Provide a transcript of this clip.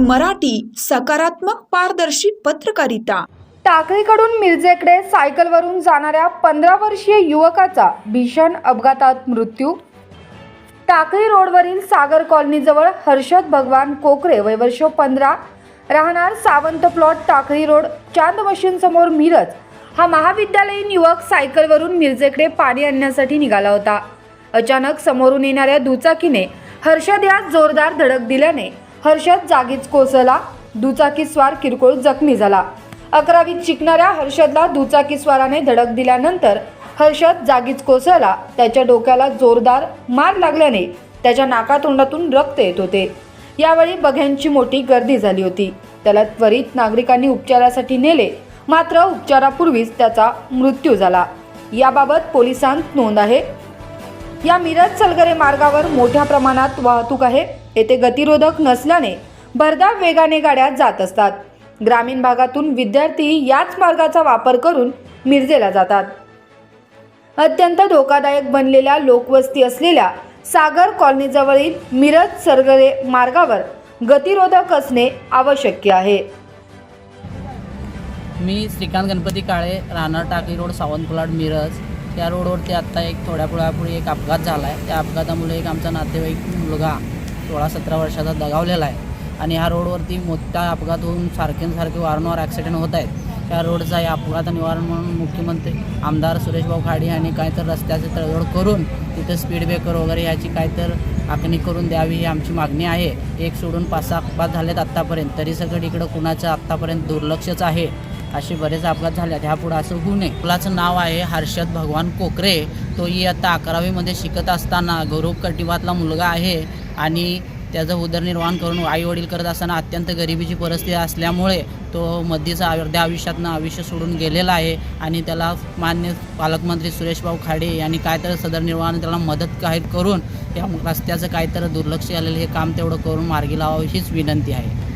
मराठी सकारात्मक पारदर्शी पत्रकारिता. टाकळीकडून मिरजेकडे सायकलवरून जाणाऱ्या पंधरा वर्षीय युवकाचा भीषण अपघातात मृत्यू. टाकळी रोडवरील सागर कॉलनीजवळ हर्षद भगवान कोकरे वय वर्ष पंधरा. राहणार सावंत प्लॉट टाकळी रोड चांद मशीनसमोर मिरज. हा महाविद्यालयीन युवक सायकलवरून मिरजेकडे पाणी आणण्यासाठी निघाला होता. अचानक समोरून येणाऱ्या दुचाकीने हर्षद यास जोरदार धडक दिल्याने हर्षद जागीच कोसळला. दुचाकीस्वार किरकोळ जखमी झाला. अकरावीत शिकणाऱ्या हर्षदला दुचाकीस्वाराने धडक दिल्यानंतर हर्षद जागीच कोसळला. त्याच्या डोक्याला जोरदार मार लागल्याने त्याच्या नाकातोंडातून रक्त येत होते. यावेळी बघ्यांची मोठी गर्दी झाली होती. त्याला त्वरित नागरिकांनी उपचारासाठी नेले. मात्र उपचारापूर्वीच त्याचा मृत्यू झाला. याबाबत पोलिसांत नोंद आहे. या मिरज सलगरे मार्गावर मोठ्या प्रमाणात वाहतूक आहे. येथे गतिरोधक नसल्याने भरधाव वेगाने गाड्या जात असतात. ग्रामीण भागातून विद्यार्थी याच मार्गाचा वापर करून मिरजेला जातात. अत्यंत धोकादायक बनलेल्या लोकवस्ती असलेल्या सागर कॉलनीजवळील मिरज सरगरे मार्गावर गतिरोधक असणे आवश्यक आहे. मी श्रीकांत गणपती काळे राहणार टाकळी रोड सावंतकुलाड मिरज. त्या रोडवरती आत्ता एक थोड्या पुढ्यापुढे एक अपघात झाला आहे त्या अपघातामुळे एक आमचा नातेवाईक मुलगा सोळा सतरा वर्षाचा दगावलेला आहे. आणि ह्या रोडवरती मोठा अपघात होऊन सारखे वारंवार ॲक्सिडेंट होत आहेत. त्या रोडचा या अपघात निवारण म्हणून मुख्यमंत्री आमदार सुरेशभाऊ खाडे यांनी काय तर रस्त्याचे तडजोड करून तिथं स्पीड ब्रेकर वगैरे याची काय तर आखणी करून द्यावी ही आमची मागणी आहे. एक सोडून पाच सहा अपघात झालेत आत्तापर्यंत तरी सगळं इकडं कुणाचं आत्तापर्यंत दुर्लक्षच आहे. असे बरेच अपघात झाले आहेत ह्यापुढं असं होऊ नये. मुलाचं नाव आहे हर्षद भगवान कोकरे. तो इयत्ता अकरावीमध्ये शिकत असताना गौरव कटिबातला मुलगा आहे आणि त्याचं उदरनिर्वाह करून आईवडील करत असताना अत्यंत गरिबीची परिस्थिती असल्यामुळे तो मध्येचा अर्ध्या आयुष्यातनं आयुष्य सोडून गेलेला आहे आणि त्याला मान्य पालकमंत्री सुरेशभाऊ खाडे यांनी काय तर सदरनिर्वाहाने त्याला मदत काय करून या रस्त्याचं काहीतरी दुर्लक्ष झालेलं हे काम तेवढं करून मार्गी लावावं हीच विनंती आहे.